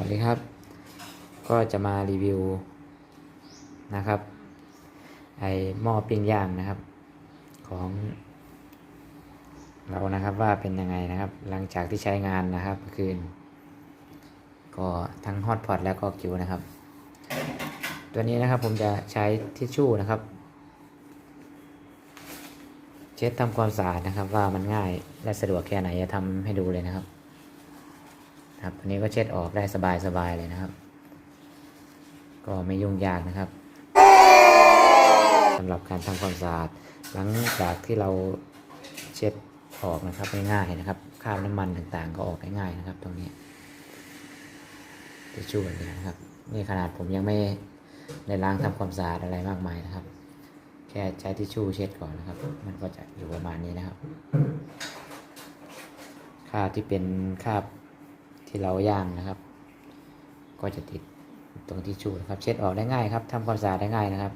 วัสดีครับ ก็จะมารีวิวนะครับ ไอหม้อปิ้งย่างนะครับ ของ เรานะครับว่าเป็นยังไงนะครับ หลังจากที่ใช้งานนะครับเมื่อคืน ก็ทั้งฮอตพอตแล้วก็คิวนะครับ ตัวนี้นะครับผมจะใช้ทิชชู่นะครับ เช็ดทำความสะอาดนะครับว่ามันง่ายและสะดวกแค่ไหนจะทำให้ดูเลยนะครับ ครับอันนี้ก็เช็ดออกได้สบายๆเลยนะครับ ก็ไม่ยุ่งยากนะครับสำหรับการทำความสะอาดหลังจากที่เราเช็ดออกนะครับง่ายๆนะครับคราบน้ำมันต่างๆ ก็ออกง่ายๆนะครับ ตรงนี้จะช่วยเลยนะครับนี่ขนาดผมยังไม่ได้ล้างทำความสะอาดอะไรมากมายนะครับ แค่ใช้ทิชชู่เช็ดก่อนนะครับ มันก็จะอยู่ประมาณนี้นะครับคราบที่เป็นคราบ ที่เราย่างนะครับ ก็จะติดตรงที่ชูนะครับ เช็ดออกได้ง่ายครับทำความสะอาดได้ง่ายนะครับ